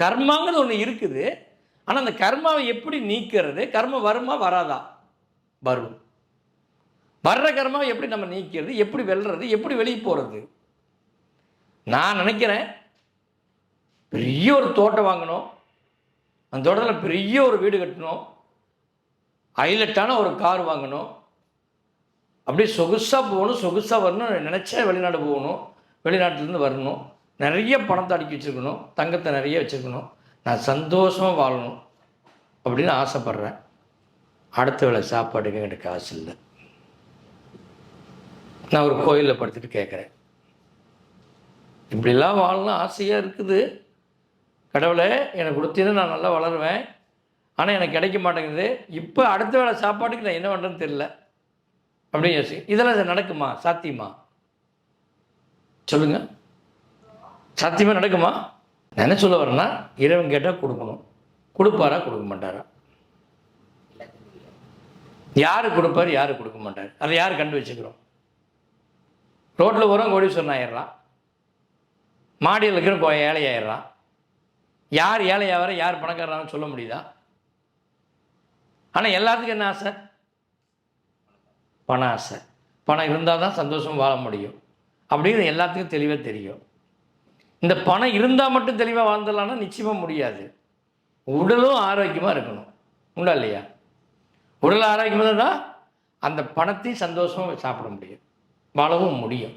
கர்மாங்கிறது ஒன்று இருக்குது. ஆனால் அந்த கர்மாவை எப்படி நீக்கிறது? கர்மம் வருமா? வராதா? வரும். வர்ற கர்மாவை எப்படி நம்ம நீக்கிறது? எப்படி வெல்றது? எப்படி வெளியே போகிறது நான் நினைக்கிறேன் பெரிய ஒரு தோட்டம் வாங்கணும். அந்த தோட்டத்தில் பெரிய ஒரு வீடு கட்டணும். ஹைலைட்டான ஒரு கார் வாங்கணும். அப்படியே சொகுசாக போகணும். சொகுசாக வரணும் நினச்சா வெளிநாடு போகணும். வெளிநாட்டிலேருந்து வரணும். நிறைய பணத்தை அடுக்கி வச்சுருக்கணும் தங்கத்தை நிறைய வச்சுருக்கணும். நான் சந்தோஷமாக வாழணும் அப்படின்னு ஆசைப்பட்றேன். அடுத்த வேளை சாப்பாடுக்கு என்கிட்ட காசு இல்லை. நான் ஒரு கோயிலில் படுத்துட்டு கேட்குறேன். இப்படிலாம் வாழணும் ஆசையாக இருக்குது. கடவுளை எனக்கு கொடுத்தீங்கன்னா நான் நல்லா வளருவேன். ஆனால் எனக்கு கிடைக்க மாட்டேங்குது. இப்போ அடுத்த வேளை சாப்பாட்டுக்கு நான் என்ன பண்ணுறேன்னு தெரில அப்படின்னு யோசி இதெல்லாம் இது நடக்குமா? சாத்தியமா? சொல்லுங்கள் சத்தியமாக நடக்குமா? என்ன சொல்ல வரேன்னா இறைவன் கேட்டால் கொடுக்கணும். கொடுப்பாரா கொடுக்க மாட்டாரா? யார் கொடுப்பார் யார் கொடுக்க மாட்டார்? அதை யார் கண்டு வச்சுக்கிறோம் ரோட்டில் உரம் கோடீஸ்வரன் ஆயிடுறான். மாடியில் இருக்கிற கோ ஏழை ஆயிடுறான். யார் ஏழையாகிற யார் பணக்காரனான்னு சொல்ல முடியுதா? ஆனால் எல்லாத்துக்கும் என்ன ஆசை? பண ஆசை. பணம் இருந்தால் தான் சந்தோஷம் வாழ முடியும். அப்படிங்கிறது எல்லாத்துக்கும் தெளிவாக தெரியும். இந்த பணம் இருந்தால் மட்டும் தெளிவாக வாழ்ந்துடலாம்னா நிச்சயமாக முடியாது. உடலும் ஆரோக்கியமாக இருக்கணும். உண்டா இல்லையா? உடல் ஆரோக்கியமாக தான் அந்த பணத்தையும் சந்தோஷமாக சாப்பிட முடியும். வாழவும் முடியும்.